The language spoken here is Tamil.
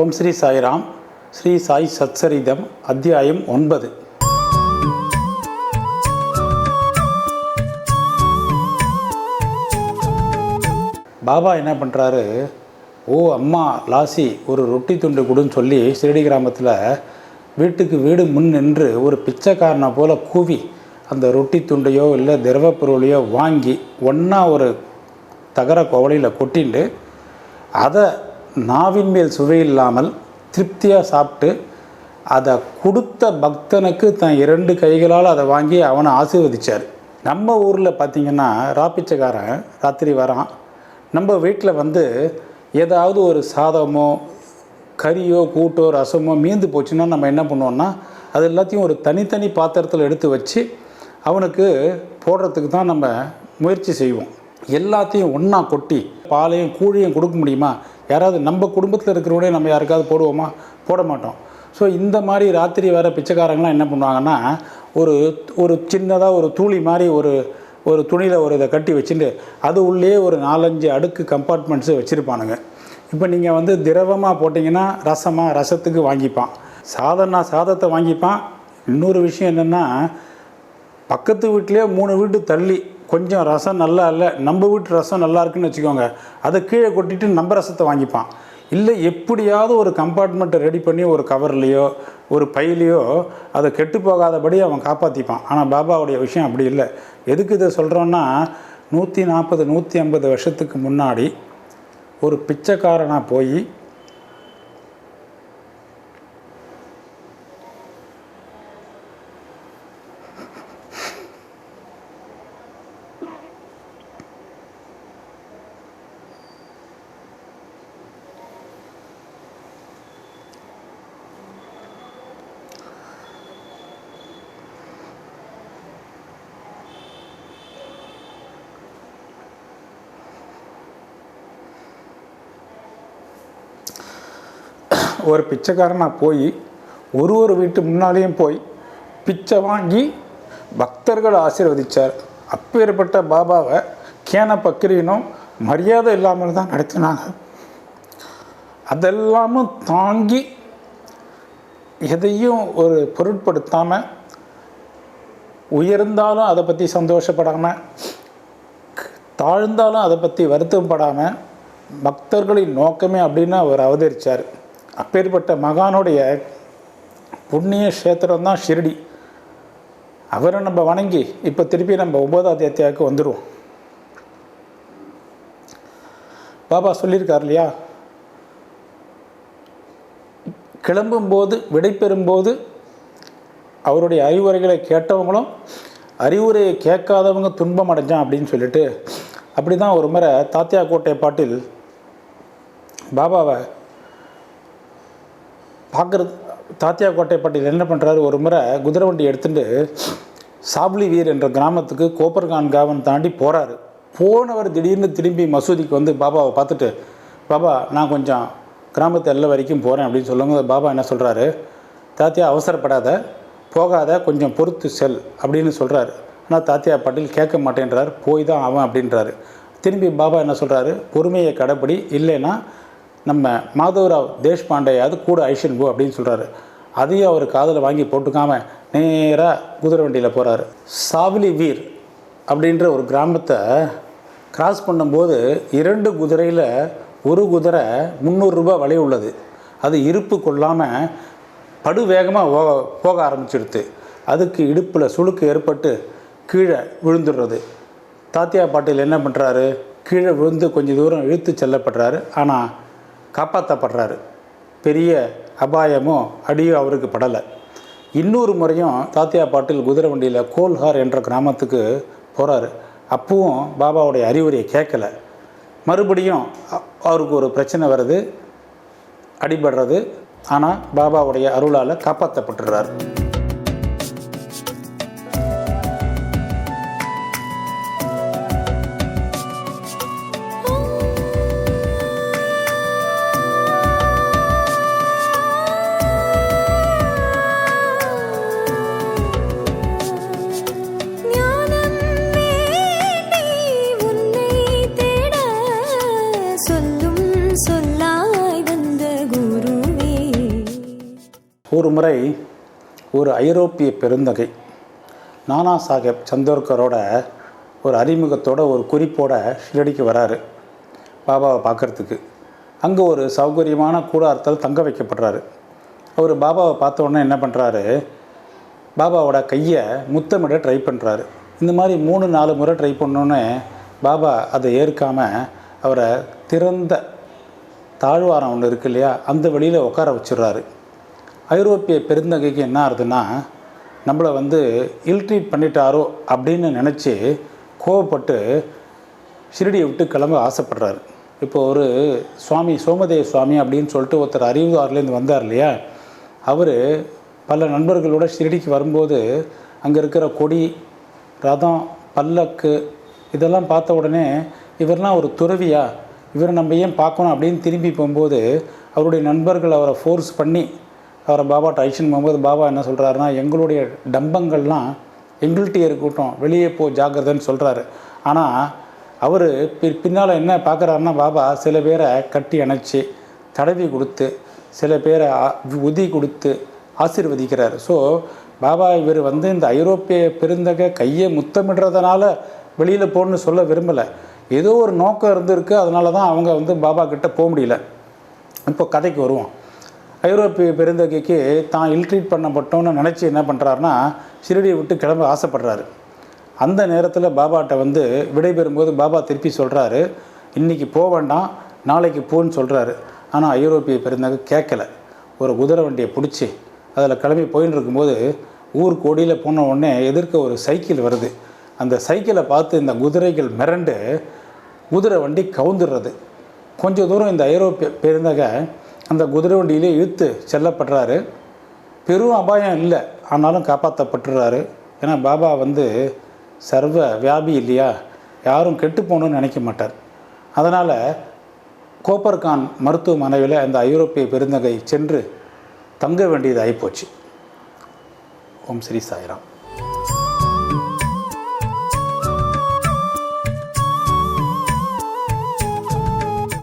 ஓம் ஸ்ரீ சாய்ராம். ஸ்ரீ சாய் சத்சரிதம் அத்தியாயம் ஒன்பது. பாபா என்ன பண்ணுறாரு ஓ அம்மா லாசி ஒரு ரொட்டி துண்டு கொடுன்னு சொல்லி சிறடி கிராமத்தில் வீட்டுக்கு வீடு முன் நின்று ஒரு பிச்சைக்காரனை போல் கூவி அந்த ரொட்டி துண்டையோ இல்லை திரவ பொருளையோ வாங்கி ஒன்றா ஒரு தகர கோவலையில் கொட்டிண்டு அதை நாவின் மேல் சுவை இல்லாமல் திருப்தியாக சாப்பிட்டு அதை கொடுத்த பக்தனுக்கு தன் இரண்டு கைகளால் அதை வாங்கி அவனை ஆசீர்வதிச்சார். நம்ம ஊரில் பார்த்திங்கன்னா ராப்பிச்சக்காரன் ராத்திரி வரான். நம்ம வீட்டில் வந்து ஏதாவது ஒரு சாதமோ கறியோ கூட்டோ ரசமோ மீந்து போச்சுன்னா நம்ம என்ன பண்ணுவோம்னா அது எல்லாத்தையும் ஒரு தனித்தனி பாத்திரத்தில் எடுத்து வச்சு அவனுக்கு போடுறதுக்கு தான் நம்ம முயற்சி செய்வோம். எல்லாத்தையும் ஒன்றா கொட்டி பாலையும் கூழியும் கொடுக்க முடியுமா? யாராவது நம்ம குடும்பத்தில் இருக்கிறவனே நம்ம யாருக்காவது போடுவோமா? போட மாட்டோம். ஸோ இந்த மாதிரி ராத்திரி வர பிச்சைக்காரங்களாம் என்ன பண்ணுவாங்கன்னா ஒரு ஒரு சின்னதாக ஒரு தூளி மாதிரி ஒரு ஒரு துணியில் ஒரு இதை கட்டி வச்சுட்டு அது உள்ளே ஒரு நாலஞ்சு அடுக்கு கம்பார்ட்மெண்ட்ஸு வச்சுருப்பானுங்க. இப்போ நீங்கள் வந்து திரவமாக போட்டிங்கன்னா ரசமாக ரசத்துக்கு வாங்கிப்பான். சாதம்னா சாதத்தை வாங்கிப்பான். இன்னொரு விஷயம் என்னென்னா பக்கத்து வீட்டிலே மூணு வீட்டு தள்ளி கொஞ்சம் ரசம் நல்லா இல்லை நம்ம வீட்டு ரசம் நல்லா இருக்குன்னு வச்சுக்கோங்க. அதை கீழே கொட்டிட்டு நம்ம ரசத்தை வாங்கிப்பான். இல்லை எப்படியாவது ஒரு கம்பார்ட்மெண்ட்டை ரெடி பண்ணி ஒரு கவர்லேயோ ஒரு பையிலையோ அதை கெட்டு போகாதபடி அவன் காப்பாற்றிப்பான் ஆனால் பாபாவுடைய விஷயம் அப்படி இல்லை. எதுக்கு இதை சொல்கிறோன்னா நூற்றி நாற்பது நூற்றி ஐம்பது வருஷத்துக்கு முன்னாடி ஒரு பிச்சைக்காரனாக போய் ஒரு பிச்சைக்காரனாக போய் ஒரு ஒரு வீட்டு முன்னாலேயும் போய் பிச்சை வாங்கி பக்தர்கள் ஆசீர்வதித்தார் அப்பேற்பட்ட பாபாவை கேன பக்கிரியினும் மரியாதை இல்லாமல் தான் நடத்தினாங்க. அதெல்லாமும் தாங்கி எதையும் ஒரு பொருட்படுத்தாமல் உயர்ந்தாலும் அதை பற்றி சந்தோஷப்படாமல் தாழ்ந்தாலும் அதை பற்றி வருத்தப்படாமல் பக்தர்களின் நோக்கமே அப்படின்னு அவர் அவதரித்தார் அப்பேற்பட்ட மகானுடைய புண்ணிய கஷேத்திரம் தான் ஷிரடி. அவரை நம்ம வணங்கி இப்போ திருப்பி நம்ம ஒன்பதாவது அத்தியாவுக்கு வந்துடுவோம் பாபா சொல்லியிருக்கார் இல்லையா? கிளம்பும்போது விடைபெறும்போது அவருடைய அறிவுரைகளை கேட்டவங்களும் அறிவுரையை கேட்காதவங்க துன்பம் அடைஞ்சான் அப்படின்னு சொல்லிட்டு அப்படி தான் ஒரு முறை தாத்தியா கோட்டை பாட்டில் பாபாவை பார்க்குறது தாத்தியா கோட்டைப்பட்டியில் என்ன பண்ணுறாரு ஒரு முறை குதிரை வண்டி எடுத்துட்டு சாப்லி வீர் என்ற கிராமத்துக்கு கோப்பர்கான் காவன் தாண்டி போகிறாரு போனவர் திடீர்னு திரும்பி மசூதிக்கு வந்து பாபாவை பார்த்துட்டு பாபா நான் கொஞ்சம் கிராமத்து எல்லை வரைக்கும் போகிறேன் அப்படின்னு சொல்லுங்க பாபா என்ன சொல்கிறாரு தாத்தியா அவசரப்படாத போகாத கொஞ்சம் பொறுத்து செல் அப்படின்னு சொல்கிறாரு ஆனால் தாத்தியா பாட்டில் கேட்க மாட்டேன்றார். போய் தான் அவன் அப்படின்றாரு. திரும்பி பாபா என்ன சொல்கிறாரு பொறுமையை கடைப்பிடி இல்லைன்னா நம்ம மாதவராவ் தேஷ்பாண்டேயாவது கூட ஐஷன் போ அப்படின்னு சொல்கிறாரு அதையும் அவர் காதில் வாங்கி போட்டுக்காம நேராக குதிரை வண்டியில் போகிறாரு சாவலி வீர் அப்படின்ற ஒரு கிராமத்தை கிராஸ் பண்ணும்போது இரண்டு குதிரையில் ஒரு குதிரை முந்நூறுரூபா விலை உள்ளது. அது இருப்பு கொள்ளாமல் படு வேகமாக போக போக ஆரம்பிச்சிடுது அதுக்கு இடுப்பில் சுளுக்கு ஏற்பட்டு கீழே விழுந்துடுறது. தாத்தியா பாட்டில் என்ன பண்ணுறாரு கீழே விழுந்து கொஞ்சம் தூரம் இழுத்து செல்லப்படுறாரு. ஆனால் காப்பாற்றப்படுறாரு பெரிய அபாயமும் அடியோ அவருக்கு படலை. இன்னொரு முறையும் தாத்தியா பாட்டில் குதிரை வண்டியில் கோல்ஹார் என்ற கிராமத்துக்கு போகிறாரு அப்பவும் பாபாவுடைய அறிவுரையை கேட்கல. மறுபடியும் அவருக்கு ஒரு பிரச்சனை வருது அடிபடுறது. ஆனால் பாபாவுடைய அருளால் காப்பாற்றப்பட்டுறாரு ஒரு முறை ஒரு ஐரோப்பிய பெருந்தகை நானா சாஹேப் சந்தோர்கரோட ஒரு அறிமுகத்தோட ஒரு குறிப்போட ஷிரடிக்கு வராரு பாபாவை பார்க்கறதுக்கு. அங்கே ஒரு சௌகரியமான கூடாரத்தில் தங்க வைக்கப்படுறாரு. அவர் பாபாவை பார்த்த உடனே என்ன பண்ணுறாரு பாபாவோட கையை முத்தமிட ட்ரை பண்ணுறாரு இந்த மாதிரி மூணு நாலு முறை ட்ரை பண்ணோன்னே பாபா அதை ஏற்காமல் அவரை திறந்த தாழ்வாரம் ஒன்று இருக்கு இல்லையா அந்த வழியில் உட்கார வச்சிடுறாரு. ஐரோப்பிய பெருந்தகைக்கு என்ன ஆகுதுன்னா நம்மளை வந்து இல்ட்ரீட் பண்ணிட்டாரோ அப்படின்னு நினச்சி கோவப்பட்டு ஷிரடியை விட்டு கிளம்ப ஆசைப்படுறாரு. இப்போ ஒரு சுவாமி சோமதேவ சுவாமி அப்படின்னு சொல்லிட்டு ஒருத்தர் அறிவுதாரிலேருந்து வந்தார் இல்லையா? அவர் பல நண்பர்களோட ஷிரடிக்கு வரும்போது அங்கே இருக்கிற கொடி ரதம் பல்லக்கு இதெல்லாம் பார்த்த உடனே இவர்லாம் ஒரு துறவியா? இவரை நம்ம ஏன் பார்க்கணும் அப்படின்னு திரும்பி போகும்போது அவருடைய நண்பர்கள் அவரை ஃபோர்ஸ் பண்ணி அவரை பாபா டைஷன் போகும்போது பாபா என்ன சொல்கிறாருன்னா எங்களுடைய டம்பங்கள்லாம் எங்கள்கிட்டயே இருக்கட்டும் வெளியே போ ஜாக்கிரதைன்னு சொல்கிறாரு ஆனால் அவர் பி பின்னால் என்ன பார்க்குறாருன்னா பாபா சில பேரை கட்டி அணைச்சி தடவி கொடுத்து சில பேரை உதி கொடுத்து ஆசீர்வதிக்கிறார். ஸோ பாபா இவர் வந்து இந்த ஐரோப்பிய பெருந்தக கையை முத்தமிடுறதுனால வெளியில் போகணுன்னு சொல்ல விரும்பலை. ஏதோ ஒரு நோக்கம் இருந்திருக்கு அதனால தான் அவங்க வந்து பாபா கிட்டே போக முடியல. இப்போ கதைக்கு வருவோம். ஐரோப்பிய பெருந்தொகைக்கு தான் இல்ட்ரீட் பண்ணப்பட்டோம்னு நினச்சி என்ன பண்ணுறாருன்னா ஷிரடியை விட்டு கிளம்ப ஆசைப்படுறாரு. அந்த நேரத்தில் பாபாட்ட வந்து விடைபெறும்போது பாபா திருப்பி சொல்கிறாரு இன்றைக்கி போக வேண்டாம் நாளைக்கு போன்னு சொல்கிறாரு ஆனால் ஐரோப்பிய பெருந்தகை கேட்கல ஒரு குதிரை வண்டியை பிடிச்சி அதில் கிளம்பி போயின்னு இருக்கும்போது ஊர் கோடியில் போன உடனே எதிர்க்க ஒரு சைக்கிள் வருது. அந்த சைக்கிளை பார்த்து இந்த குதிரைகள் மிரண்டு குதிரை வண்டி கவுந்துடுறது. கொஞ்ச தூரம் இந்த ஐரோப்பிய பெருந்தகை அந்த குதிரை வண்டியிலே இழுத்து செல்லப்படுறாரு. பெரும் அபாயம் இல்லை. ஆனாலும் காப்பாற்றப்பட்டுறாரு ஏன்னா பாபா வந்து சர்வ வியாபி இல்லையா? யாரும் கெட்டு போகணும்னு நினைக்க மாட்டார். அதனால் கோப்பர்கான் மருத்துவமனையில் அந்த ஐரோப்பிய பெருந்தகை சென்று தங்க வேண்டியது ஆகிப்போச்சு ஓம் ஸ்ரீ சாய்ராம்.